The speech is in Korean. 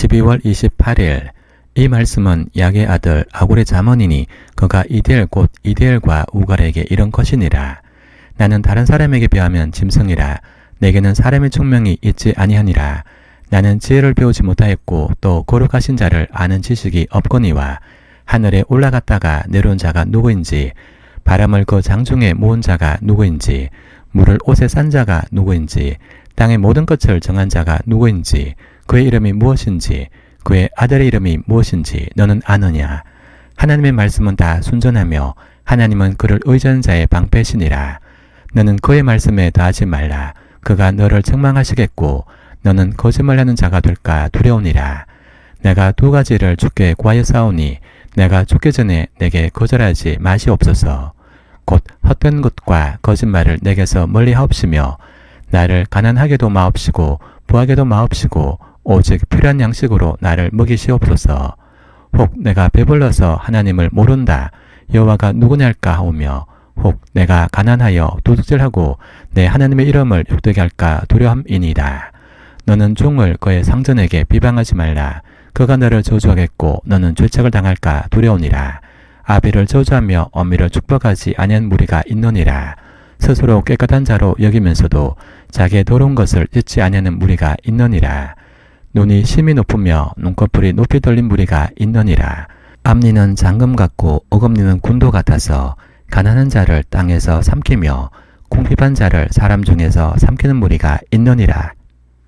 12월 28일 이 말씀은 야의 아들 아굴의 자문이니 그가 이디엘 곧 이디엘과 우갈에게 이런 것이니라. 나는 다른 사람에게 비하면 짐승이라. 내게는 사람의 총명이 있지 아니하니라. 나는 지혜를 배우지 못하였고 또 거룩하신 자를 아는 지식이 없거니와 하늘에 올라갔다가 내려온 자가 누구인지 바람을 그 장중에 모은 자가 누구인지 물을 옷에 싼 자가 누구인지 땅의 모든 것을 정한 자가 누구인지 그의 이름이 무엇인지 그의 아들의 이름이 무엇인지 너는 아느냐? 하나님의 말씀은 다 순전하며 하나님은 그를 의지하는 자의 방패시니라. 너는 그의 말씀에 더하지 말라. 그가 너를 책망하시겠고 너는 거짓말하는 자가 될까 두려우니라. 내가 두 가지를 주께 구하였사오니 내가 죽기 전에 내게 거절하지 마시옵소서. 곧 헛된 것과 거짓말을 내게서 멀리 하옵시며 나를 가난하게도 마옵시고 부하게도 마옵시고 오직 필요한 양식으로 나를 먹이시옵소서. 혹 내가 배불러서 하나님을 모른다. 여호와가 누구냐할까 하오며 혹 내가 가난하여 도둑질하고 내 하나님의 이름을 욕되게 할까 두려움이니이다. 너는 종을 그의 상전에게 비방하지 말라. 그가 너를 저주하겠고 너는 죄책을 당할까 두려우니라. 아비를 저주하며 어미를 축복하지 아니한 무리가 있느니라. 스스로 깨끗한 자로 여기면서도 자기의 더러운 것을 잊지 아니하는 무리가 있느니라. 눈이 심히 높으며 눈꺼풀이 높이 떨린 무리가 있느니라. 앞니는 장금 같고 어금니는 군도 같아서 가난한 자를 땅에서 삼키며 궁핍한 자를 사람 중에서 삼키는 무리가 있느니라.